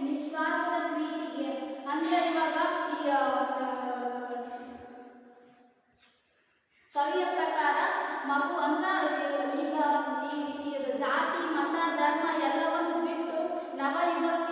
ನಿಸ್ವಾರ್ಥ ಪ್ರೀತಿಗೆ ಅಂದ್ರೆ ಇವಾಗ ಕವಿಯ ಪ್ರಕಾರ ಮಗು ಅಂತ ಈಗ ಈ ಜಾತಿ, ಮತ, ಧರ್ಮ ಎಲ್ಲವನ್ನು ಬಿಟ್ಟು ನವಯುಗಕ್ಕೆ